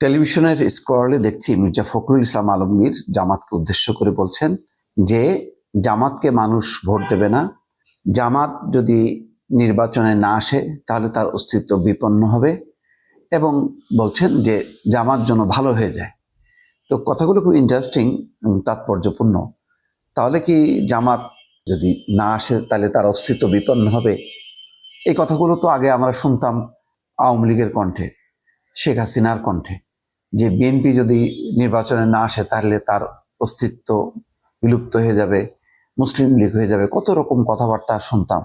টেলিভিশনের স্ক্রলে দেখছি মির্জা ফখরুল ইসলাম আলমগীর জামাতকে উদ্দেশ্য করে বলছেন যে, জামাতকে মানুষ ভোট দেবে না। জামাত যদি নির্বাচনে না আসে, তাহলে তার অস্তিত্ব বিপন্ন হবে এবং বলছেন যে, জামাত জন্য ভালো হয়ে যায়। তো কথাগুলো খুব ইন্টারেস্টিং তাৎপর্যপূর্ণ। তাহলে কি জামাত যদি না আসে, তাহলে তার অস্তিত্ব বিপন্ন হবে? এই কথাগুলো তো আগে আমরা শুনতাম আওয়ামী লীগের কণ্ঠে, শেখ হাসিনার কণ্ঠে। যে বিএনপি যদি নির্বাচনে না আসে, তাহলে তার অস্তিত্ব বিলুপ্ত হয়ে যাবে, মুসলিম লীগ হয়ে যাবে। কত রকম কথাবার্তা শুনতাম।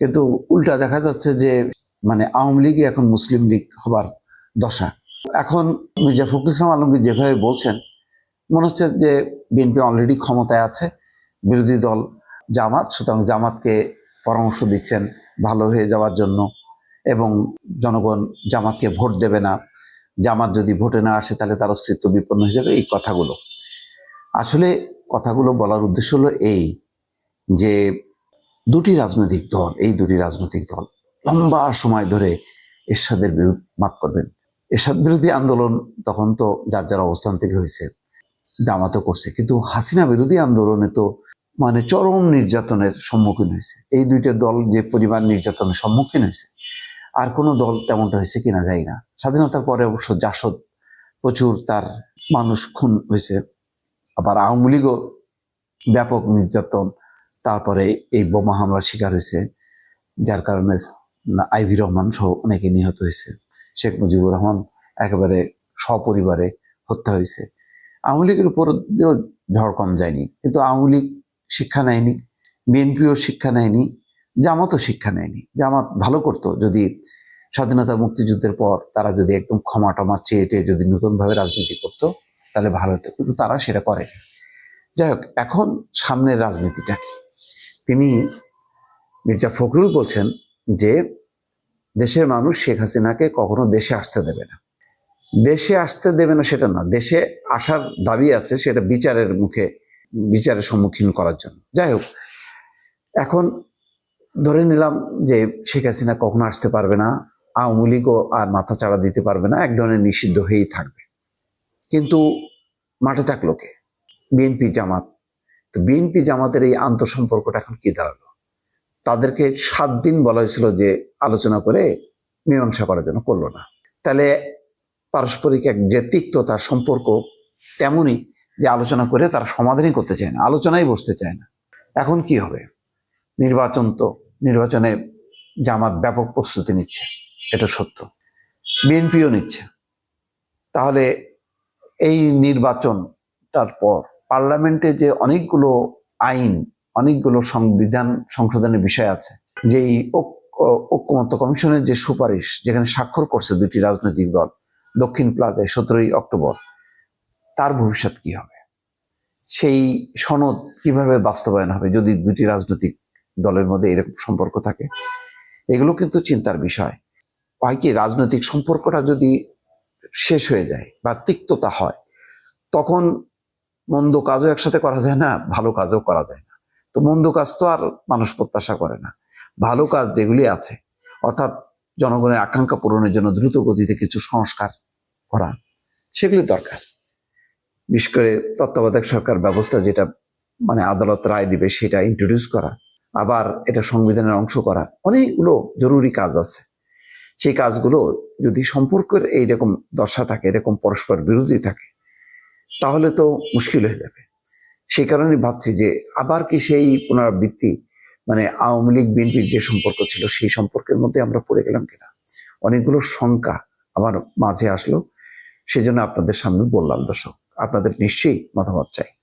কিন্তু উল্টা দেখা যাচ্ছে যে মানে আওয়ামী লীগই এখন মুসলিম লীগ হবার দশা। এখন মির্জা ফখরুল ইসলাম আলমগীর যেভাবে বলছেন, মনে হচ্ছে যে বিএনপি অলরেডি ক্ষমতায় আছে, বিরোধী দল, জামাত, সুতরাং জামাতকে পরামর্শ দিচ্ছেন ভালো হয়ে যাওয়ার জন্য এবং জনগণ জামাতকে ভোট দেবে না। জামাত যদি ভোটে না আসে, তাহলে তার অস্তিত্ব বিপন্ন হয়ে যাবে। এই কথাগুলো। আসলে কথাগুলো বলার উদ্দেশ্য হলো এই যে দুটি রাজনৈতিক দল, এই দুটি রাজনৈতিক দল লম্বা সময় ধরে এরশাদের বিরুদ্ধ মাফ করবেন। এরশাদ বিরোধী আন্দোলন তখন তো যার যার অবস্থান থেকে হয়েছে, জামাতও করছে। কিন্তু হাসিনা বিরোধী আন্দোলনে তো মানে চরম নির্যাতনের সম্মুখীন হয়েছে। এই দুইটা দল যে পরিমাণ নির্যাতনের সম্মুখীন হয়েছে আর কোনো দল তেমনটা হয়েছে কিনা যায় না। স্বাধীনতার পরে অবশ্য জাসদ প্রচুর তার মানুষ খুন হয়েছে। আবার আওয়ামী লীগও ব্যাপক নির্যাতন, তারপরে এই বোমা হামলার শিকার হয়েছে, যার কারণে আইভি রহমান সহ অনেকে নিহত হয়েছে। শেখ মুজিবুর রহমান একেবারে সপরিবারে হত্যা হয়েছে। আওয়ামী লীগের উপর ঝড় কম যায়নি, কিন্তু আওয়ামী লীগ শিক্ষা নেয়নি, বিএনপিও শিক্ষা নেয়নি জামাতও শিক্ষা নেয়নি। জামাত ভালো করতো। যদি স্বাধীনতা মুক্তিযুদ্ধের পর তারা যদি একদম ক্ষমা টমা চেয়ে টেয়ে যদি নতুনভাবে রাজনীতি করতো, তাহলে ভালো হতো। কিন্তু তারা সেটা করে যাই হোক, এখন সামনের রাজনীতিটা কি? তিনি মির্জা ফখরুল বলছেন যে, দেশের মানুষ শেখ হাসিনাকে কখনো দেশে আসতে দেবে না। দেশে আসতে দেবে না সেটা না, দেশে আসার দাবি আছে সেটা বিচারের মুখে, বিচারের সম্মুখীন করার জন্য। যাই হোক, এখন ধরে নিলাম যে শেখ হাসিনা কখনো আসতে পারবে না, আওয়ামী লীগও আর মাথা চাড়া দিতে পারবে না, এক ধরনের নিষিদ্ধ হয়েই থাকবে। কিন্তু মাঠে থাকল কে? বিএনপি জামাত। তো বিএনপি জামাতের এই আন্তঃসম্পর্কটা এখন কি দাঁড়াল? তাদেরকে সাত দিন বলা হয়েছিল যে আলোচনা করে মীমাংসা করার জন্য করল না। তাহলে পারস্পরিক এক যে তিক্ততার সম্পর্ক তেমনই যে আলোচনা করে তারা সমাধানই করতে চায় না আলোচনায় বসতে চায় না। এখন কি হবে? নির্বাচন তো নির্বাচনে জামাত ব্যাপক প্রস্তুতি নিচ্ছে, এটা সত্য। বিএনপিও নিচ্ছে। তাহলে এই নির্বাচনটার পর পার্লামেন্টে যে অনেকগুলো আইন, অনেকগুলো সংবিধান, সংশোধনের বিষয় আছে, যেই ঐক্যমত্য কমিশনের যে সুপারিশ, যেখানে স্বাক্ষর করছে দুটি রাজনৈতিক দল, দক্ষিণ প্লাজায় সতেরোই অক্টোবর, তার ভবিষ্যৎ কি হবে? সেই সনদ কীভাবে বাস্তবায়ন হবে যদি দুটি রাজনৈতিক দলের মধ্যে এরকম সম্পর্ক থাকে। এগুলো কিন্তু চিন্তার বিষয়। হয় কি, রাজনৈতিক সম্পর্কটা যদি শেষ হয়ে যায় বা তিক্ততা হয়, তখন মন্দ কাজও একসাথে করা যায় না, ভালো কাজও করা যায় না। তো মন্দ কাজ তো আর মানুষ প্রত্যাশা করে না। ভালো কাজ যেগুলি আছে, অর্থাৎ জনগণের আকাঙ্ক্ষা পূরণের জন্য দ্রুত গতিতে কিছু সংস্কার করা, সেগুলি দরকার। বিশেষ করে তত্ত্বাবধায়ক সরকার ব্যবস্থা যেটা মানে আদালত রায় দিবে সেটা ইন্ট্রোডিউস করা আবার এটা সংবিধানের অংশ করা। অনেকগুলো জরুরি কাজ আছে। সেই কাজগুলো যদি সম্পর্কের এইরকম দশা থাকে, এরকম পরস্পর বিরোধী থাকে, তাহলে তো মুশকিল হয়ে যাবে। সেই কারণে ভাবছি যে আবার কি সেই পুনরাবৃত্তি মানে আওয়ামী লীগ, বিএনপির যে সম্পর্ক ছিল, সেই সম্পর্কের মধ্যে আমরা পড়ে গেলাম কিনা? অনেকগুলো শঙ্কা আমার মাঝে আসলো। সেজন্য আপনাদের সামনে বললাম, দর্শক, আপনাদের নিশ্চয়ই মতামত চাই।